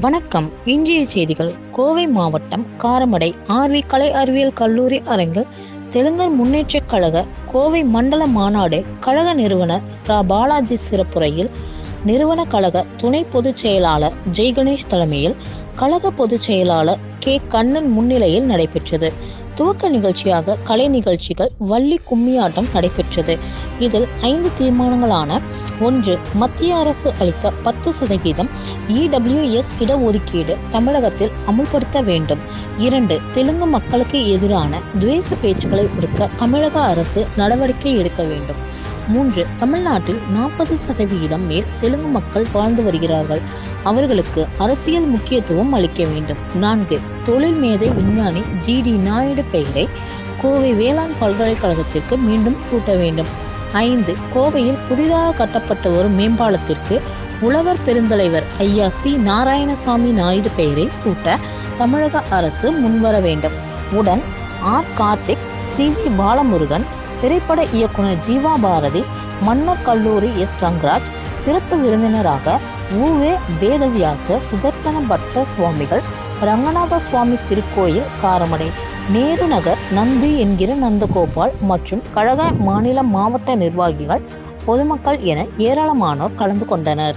வணக்கம். இன்றைய செய்திகள். கோவை மாவட்டம் காரமடை ஆர்வி கலை அறிவியல் கல்லூரி அரங்கில் தெலுங்கர் முன்னேற்றக் கழக கோவை மண்டல மாநாடு கழக நிறுவனர் ரா. பாலாஜி சிறப்புரையில் நிறுவன கழக துணை பொதுச் செயலாளர் ஜெய் கணேஷ் தலைமையில் கழக பொதுச் செயலாளர் கே. கண்ணன் முன்னிலையில் நடைபெற்றது. துவக்க நிகழ்ச்சியாக கலை நிகழ்ச்சிகள் வள்ளி கும்மியாட்டம் நடைபெற்றது. இதில் ஐந்து தீர்மானங்களான ஒன்று மத்திய அரசு அளித்த பத்து சதவீதம் இடபிள்யூஎஸ் இடஒதுக்கீடு தமிழகத்தில் அமுல்படுத்த வேண்டும். இரண்டு தெலுங்கு மக்களுக்கு எதிரான துவேச பேச்சுக்களை ஒடுக்க தமிழக அரசு நடவடிக்கை எடுக்க வேண்டும். மூன்று தமிழ்நாட்டில் நாற்பது சதவிகிதம் மேல் தெலுங்கு மக்கள் வாழ்ந்து வருகிறார்கள். அவர்களுக்கு அரசியல் முக்கியத்துவம் அளிக்க வேண்டும். நான்கு தொழில் மேதை விஞ்ஞானி ஜி டி நாயுடு பெயரை கோவை வேளாண் பல்கலைக்கழகத்திற்கு மீண்டும் சூட்ட வேண்டும். ஐந்து கோவையில் புதிதாக கட்டப்பட்ட ஒரு மேம்பாலத்திற்கு உழவர் பெருந்தலைவர் ஐயா சி நாராயணசாமி நாயுடு பெயரை சூட்ட தமிழக அரசு முன்வர வேண்டும். உடன் R Karthik C V Balamurugan திரைப்பட இயக்குனர் ஜீவா பாரதி மன்னர் கல்லூரி எஸ். ரங்கராஜ் சிறப்பு விருந்தினராக ஊவே வேதவியாச சுதர்சன பட்ட சுவாமிகள் ரங்கநாத சுவாமி திருக்கோயில் காரமடை நேரு நகர் நந்தி என்கிற நந்தகோபால் மற்றும் கழக மாநில மாவட்ட நிர்வாகிகள் பொதுமக்கள் என ஏராளமானோர் கலந்து கொண்டனர்.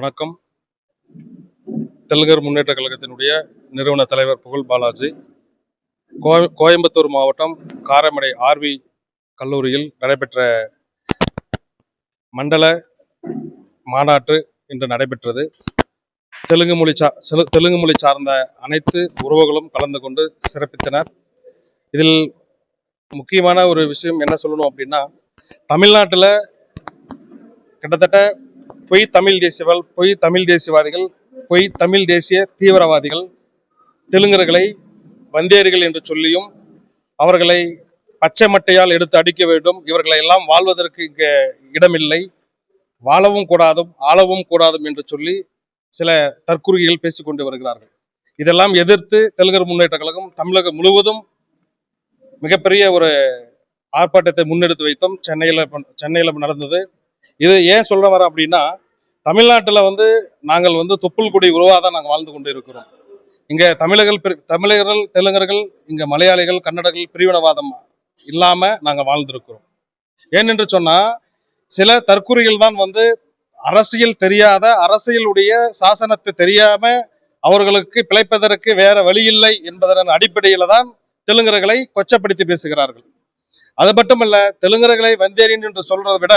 வணக்கம். தெலுங்கர் முன்னேற்ற கழகத்தினுடைய நிறுவன தலைவர் புகழ் பாலாஜி. கோய- கோயம்புத்தூர் மாவட்டம் காரமடை ஆர்வி கல்லூரியில் நடைபெற்ற மண்டல மாநாட்டு இன்று நடைபெற்றது. தெலுங்கு மொழி சா தெலுங்கு மொழி சார்ந்த அனைத்து உறவுகளும் கலந்து கொண்டு சிறப்பித்தனர். இதில் முக்கியமான ஒரு விஷயம் என்ன சொல்லணும் அப்படின்னா தமிழ்நாட்டில் கிட்டத்தட்ட பொய் தமிழ் தேசியவால் பொய் தமிழ் தேசியவாதிகள் பொய் தமிழ் தேசிய தீவிரவாதிகள் தெலுங்கர்களை வந்தேரிகள் என்று சொல்லியும் அவர்களை பச்சை மட்டையால் எடுத்து அடிக்க வேண்டும். இவர்களை எல்லாம் வாழ்வதற்கு இங்க இடமில்லை. வாழவும் கூடாதும் ஆளவும் கூடாதும் என்று சொல்லி சில தற்குறிகள் பேசிக்கொண்டு வருகிறார்கள். இதெல்லாம் எதிர்த்து தெலுங்கர் முன்னேற்ற கழகம் தமிழகம் முழுவதும் மிகப்பெரிய ஒரு ஆர்ப்பாட்டத்தை முன்னெடுத்து வைத்தோம். சென்னையில் சென்னையில் நடந்தது. இது ஏன் சொல்ல வர அப்படின்னா தமிழ்நாட்டில் வந்து நாங்கள் வந்து தொப்புள் குடி உருவாக தான் நாங்கள் வாழ்ந்து கொண்டு இருக்கிறோம். இங்கே தமிழர்கள் தமிழர்கள் தெலுங்கர்கள் இங்கே மலையாளிகள் கன்னடர்கள் பிரிவினவாதம் இல்லாமல் நாங்கள் வாழ்ந்திருக்கிறோம். ஏனென்று சொன்னால் சில தற்கூறிகள் தான் வந்து அரசியல் தெரியாத அரசியலுடைய சாசனத்தை தெரியாம அவர்களுக்கு பிழைப்பதற்கு வேற வழி இல்லை என்பதன் அடிப்படையில தான் தெலுங்கர்களை கொச்சப்படுத்தி பேசுகிறார்கள். அது மட்டுமல்ல தெலுங்கர்களை வந்தேரின் என்று சொல்றதை விட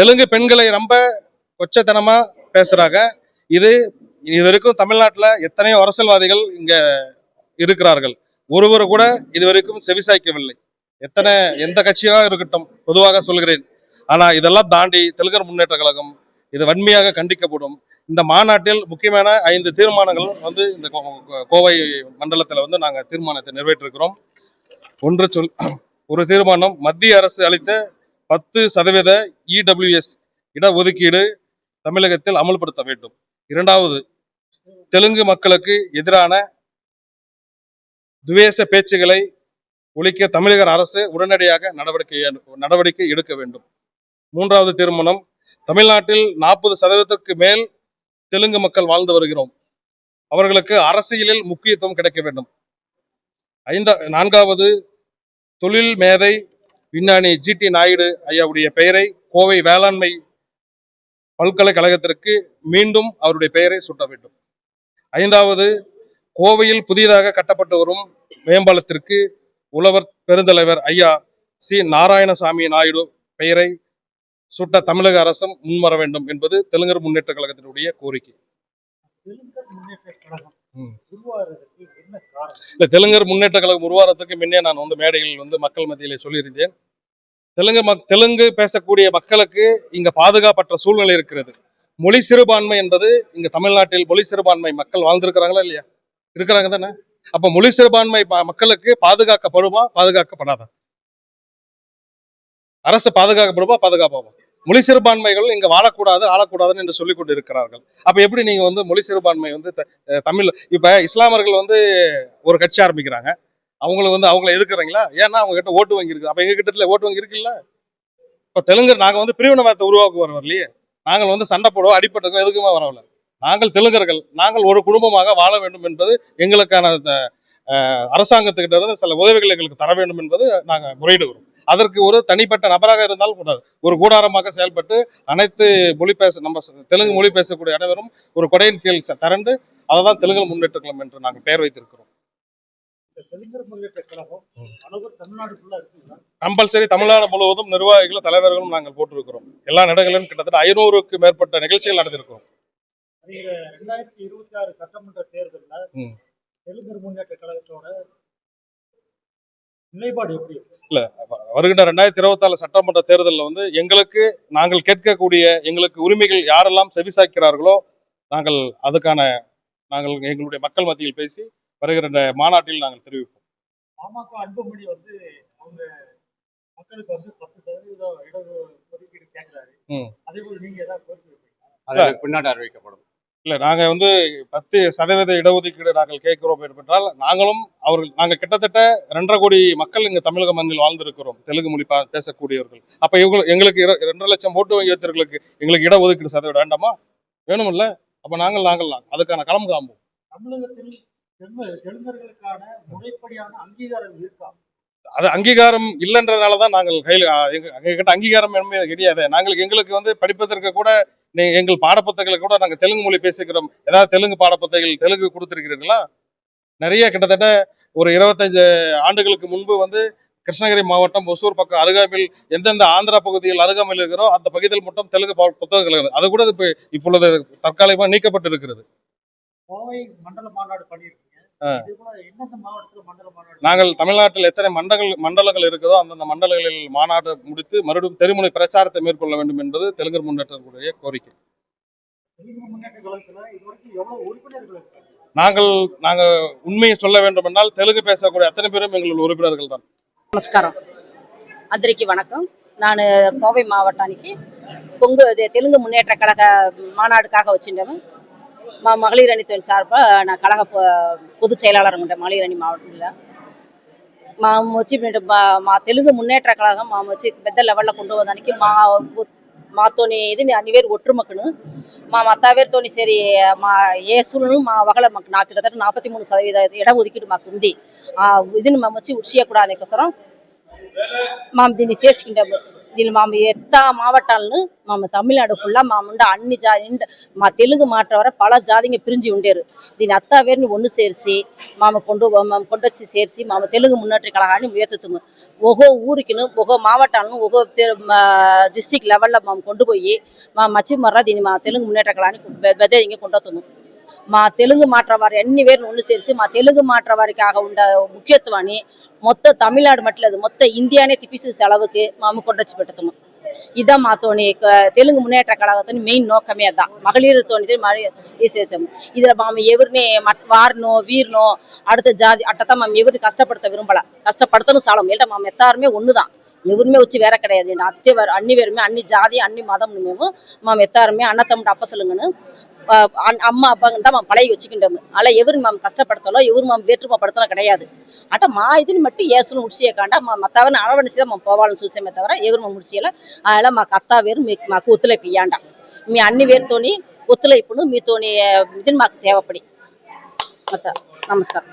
தெலுங்கு பெண்களை ரொம்ப கொச்சத்தனமாக பேசுகிறாங்க இது இது வரைக்கும் எத்தனையோ அரசியல்வாதிகள் இங்கே இருக்கிறார்கள். ஒருவர் கூட இது வரைக்கும் செவிசாய்க்கவில்லை. எத்தனை எந்த கட்சியாக இருக்கட்டும் பொதுவாக சொல்கிறேன். ஆனால் இதெல்லாம் தாண்டி தெலுங்கர் முன்னேற்ற கழகம் இது வன்மையாக கண்டிக்கப்படும். இந்த மாநாட்டில் முக்கியமான ஐந்து தீர்மானங்கள் வந்து இந்த கோ- கோவை மண்டலத்தில் வந்து நாங்கள் தீர்மானத்தை நிறைவேற்றிருக்கிறோம். ஒன்று சொல் ஒரு தீர்மானம் மத்திய அரசு அளித்த பத்து சதவீத இடபிள்யூஎஸ் இடஒதுக்கீடு தமிழகத்தில் அமல்படுத்த வேண்டும். இரண்டாவது தெலுங்கு மக்களுக்கு எதிரான துவேச பேச்சுகளை ஒழிக்க தமிழக அரசு உடனடியாக நடவடிக்கை நடவடிக்கை எடுக்க வேண்டும். மூன்றாவது தீர்மானம் தமிழ்நாட்டில் நாற்பது சதவீதத்திற்கு மேல் தெலுங்கு மக்கள் வாழ்ந்து வருகிறோம். அவர்களுக்கு அரசியலில் முக்கியத்துவம் கிடைக்க வேண்டும். ஐந்தா நான்காவது தொழில் மேதை விஞ்ஞானி ஜி டி நாயுடு ஐயாவுடைய பெயரை கோவை வேளாண்மை பல்கலைக்கழகத்திற்கு மீண்டும் அவருடைய பெயரை சூட்ட வேண்டும். ஐந்தாவது கோவையில் புதிதாக கட்டப்பட்டு வரும் மேம்பாலத்திற்கு உழவர் பெருந்தலைவர் ஐயா சி. நாராயணசாமி நாயுடு பெயரை சுட்ட தமிழக அரசும் முன்வர வேண்டும் என்பது தெலுங்கர் முன்னேற்ற கழகத்தினுடைய கோரிக்கை. இந்த தெலுங்கர் முன்னேற்ற கழகம் உருவாகிறதுக்கு முன்னே நான் வந்து மேடையில் வந்து மக்கள் மத்தியிலே சொல்லியிருந்தேன். தெலுங்கு மக் தெலுங்கு பேசக்கூடிய மக்களுக்கு இங்க பாதுகாப்பற்ற சூழ்நிலை இருக்கிறது. மொழி சிறுபான்மை என்பது இங்க தமிழ்நாட்டில் மொழி சிறுபான்மை மக்கள் வாழ்ந்திருக்கிறாங்களா இல்லையா? இருக்கிறாங்க தானே? அப்ப மொழி சிறுபான்மை மக்களுக்கு பாதுகாக்கப்படுமா? பாதுகாக்கப்படாதா? அரசு பாதுகாக்கப்படுமா? பாதுகாப்பாமா மொழி சிறுபான்மைகள் இங்க வாழக்கூடாது ஆளக்கூடாதுன்னு என்று சொல்லிக் கொண்டு இருக்கிறார்கள் அப்ப எப்படி நீங்க வந்து மொழி சிறுபான்மை வந்து த- தமிழ் இப்ப இஸ்லாமர்கள் வந்து ஒரு கட்சி ஆரம்பிக்கிறாங்க. அவங்களும் வந்து அவங்கள எதுக்குறீங்களா ஏன்னா அவங்க கிட்ட ஓட்டு வங்கி இருக்கு அப்ப எங்க கிட்ட ஓட்டு வங்கி இருக்குல்ல? இப்ப தெலுங்கர் நாங்க வந்து பிரிவினவாதத்தை உருவாக்க வர வரலையே நாங்கள் வந்து சண்டை போடுவோம் அடிப்பட்டுக்கோ எதுக்குமே வரவில்லை. நாங்கள் தெலுங்கர்கள் நாங்கள் ஒரு குடும்பமாக வாழ வேண்டும் என்பது எங்களுக்கான அரசாங்கத்துக்கிட்ட இருந்து சில உதவிகள் எங்களுக்கு தர வேண்டும் என்பது நாங்கள் முறையிடுகிறோம். அதற்கு ஒரு தனிப்பட்ட நபராக இருந்தாலும் கூடாது ஒரு கூடாரமாக செயல்பட்டு அனைத்து மொழி பேச நம்ம தெலுங்கு மொழி பேசக்கூடிய அனைவரும் ஒரு கொடையின் கீழ் திரண்டு அதை தான் தெலுங்கு முன்னேற்றக்கலாம் என்று நாங்கள் பெயர் வைத்திருக்கிறோம். கம்பல்சரி தமிழ்நாடு முழுவதும் நிர்வாகிகளும் தலைவர்களும் நாங்கள் போட்டிருக்கிறோம். எல்லா இடங்களிலும் கிட்டத்தட்ட ஐநூறுக்கு மேற்பட்ட நிகழ்ச்சிகள் ரெண்டாயிரத்தி இருபத்தி ஆறு சட்டமன்ற தேர்தல்ல. தெலுங்கர் முன்னேற்ற கழகத்தோட நிலைப்பாடு எப்படி இருக்கு? வருகின்ற ரெண்டாயிரத்தி இருபத்தாலு சட்டமன்ற தேர்தலில் வந்து எங்களுக்கு நாங்கள் கேட்கக்கூடிய எங்களுக்கு உரிமைகள் யாரெல்லாம் செவிசாய்க்கிறார்களோ நாங்கள் அதுக்கான நாங்கள் எங்களுடைய மக்கள் மத்தியில் பேசி வருகிற மாநாட்டில் நாங்கள் தெரிவிப்போம் பாமக அன்புமணி வந்து அவங்க மக்களுக்கு வந்து பத்து சதவீதம் இட ஒதுக்கீடு கேட்கிறாரு. அதே போல நீங்க ஏதாவது பின்னாடி அறிவிக்கப்படும் இல்லை நாங்கள் வந்து பத்து சதவீத இடஒதுக்கீடு நாங்கள் கேட்கிறோம் என்றால் நாங்களும் அவர்கள் நாங்கள் கிட்டத்தட்ட ரெண்டரை கோடி மக்கள் இங்கே தமிழக மண்ணில் வாழ்ந்திருக்கிறோம் தெலுங்கு மொழி பேசக்கூடியவர்கள். அப்போ இவங்க எங்களுக்கு ரெண்டரை லட்சம் ஓட்டு வங்கி வைத்தவர்களுக்கு எங்களுக்கு இடஒதுக்கீடு சதவீதம் வேண்டாமா? வேணுமில்ல. அப்போ நாங்கள் நாங்கள் அதுக்கான களம் தமிழகத்தில் தெலுங்கர்களுக்கான முறைப்படியான அங்கீகாரம் இருக்கா? அது அங்கீகாரம் இல்லைன்றதுனால தான் நாங்கள் கையில் எங்க எங்ககிட்ட அங்கீகாரம் கிடையாது. நாங்கள் எங்களுக்கு வந்து படிப்பதற்கு கூட எங்கள் பாடப்புத்தகங்களை கூட நாங்கள் தெலுங்கு மொழி பேசிக்கிறோம். ஏதாவது தெலுங்கு பாடப்புத்தகங்கள் தெலுங்கு கொடுத்துருக்கிறீர்களா? நிறைய கிட்டத்தட்ட ஒரு இருபத்தஞ்சு ஆண்டுகளுக்கு முன்பு வந்து கிருஷ்ணகிரி மாவட்டம் ஒசூர் பக்கம் அருகாமையில் எந்தெந்த ஆந்திரா பகுதியில் அருகாமையில் இருக்கிறோ அந்த பகுதியில் மட்டும் தெலுங்கு புத்தகங்கள் இருக்குது. அது கூட இப்போ இப்பொழுது தற்காலிகமாக நீக்கப்பட்டு இருக்கிறது கோவை மண்டல மாநாடு பண்ணியிருக்கு நாங்கள் தமிழ்நாட்டில் எத்தனை மண்டங்கள் மண்டலங்கள் இருக்குதோ அந்தந்த மண்டலங்களில் மாநாடு முடித்து மறுபடியும் தெருமுனை பிரச்சாரத்தை மேற்கொள்ள வேண்டும் என்பது தெலுங்கு முன்னேற்றக்கூடிய கோரிக்கை. நாங்கள் நாங்கள் உண்மையை சொல்ல வேண்டும் என்றால் தெலுங்கு பேசக்கூடிய அத்தனை பேரும் எங்களுடைய உறுப்பினர்கள் தான். நமஸ்காரம். அதிரிக்கு வணக்கம். நான் கோவை மாவட்டம் அன்னைக்கு கொங்கு தெலுங்கு முன்னேற்ற கழக மாநாடுக்காக வச்சுட்டவன் ம மகளிர் அணி தொழில் சார்பாக நான் கழக பொதுச் செயலாளர் உண்டு மகளிர் அணி மாவட்டத்தில் మా వచ్చి మా మా తెలుగు మున్నేట్ర కళాగం మా వచ్చి పెద్ద లెవెల్లో కొండు పోదానికి మా మాతోని ఇది అన్నివేరు ఒట్టుమక్కను మా మత్తావేరుతోని సరి మా ఏసులను మా ఒకళ్ళ మాకు నాకు కదా నాపతి మూడు సదవీద ఎడ ఒదికిడు మాకు ఉంది ఆ ఇదిని మేము వచ్చి ఉడిసియకూడనికోసం మేము దీన్ని చేసుకుంటాము దీన్ని మాము ఎత్త మావట్టాలను మాము தமிழ்நாடு ஃபுல்லாக மாமுண்ட அன்னி ஜாதி மா தெலுங்கு மாற்ற வர பல ஜாதிங்க பிரிஞ்சு உண்டேரு. దీని అత్త వేరుని ఒండు చేర్చి మామ కొండు మామ కొండొచ్చి చేర్చి மாம தெலுங்கு முன்னேற்ற கழகான்னு உயர்த்துத்துங்க ஒவ்வொரு ஊருக்குன்னு ஒவ்வொரு மாவட்டாலும் ஒவ்வொரு டிஸ்ட்ரிக்ட் லெவலில் மாம கொண்டு போய் మా మచ్చి మర్ర దీన్ని మా తెలుగు మున్నేటకడానికి బెదే ఇంక కొండొత్తుంది மா தெலுங்கு మాట్రవారు అన్ని వేరు ఒండు చేసి మా తెలుగు మాట్రవారికి ఆగ ఉండ ముఖ్యత్వాన్ని మొత్తం తమిళనాడు మట్లేదు మొత్తం ఇండియానే తిప్పిసూసే அளவுக்கு మాము కొండొచ్చి పెడతాము இதான் மாத்தோணி தெலுங்கு முன்னேற்ற கழகத்தின் மெயின் நோக்கமே அதான். மகளிர் தோணி விசேஷம். இதுல மாம எவருனே வாரனோ வீரனோ அடுத்த ஜாதி அட்டத்தான் மாம எவரு கஷ்டப்படுத்த விரும்பல. கஷ்டப்படுத்தணும் சாலம். இல்லை மாம எத்தாருமே ஒண்ணுதான். எவருமே வச்சு வேற கிடையாது. அத்தை அன்னி பேருமே அன்னி ஜாதி அன்னி மதம் மேவும் மாம எல்லாருமே அண்ணத்தம்ட்டு அப்ப சொல்லுங்கன்னு அம்மா அப்பாங்கன்னு தான் மேம் பழகி வச்சுக்கிட்டோம் அதில் எவரு மேம் கஷ்டப்படுத்தலோ எவரும் மேம் வேற்றுமைப்படுத்தலோ கிடையாது. ஆட்டா மா இதுன்னு மட்டும் ஏசுன்னு முடிச்சியே காண்டா மா மற்றவன் அரவணைச்சு தான் மேம் போவாள்னு சொல்லிச்சேமே தவிர எவரும் மேம் முடிச்சியல. அதெல்லாம் மாக்கு அத்தா வேறு மாக்கு ஒத்துழைப்பு ஏண்டாம் மீ அன்னி வேறுத்தோனி ஒத்துழைப்புன்னு மீத்தோனி இதுன்னு மாக்கு தேவைப்படி. மற்ற நமஸ்காரம்.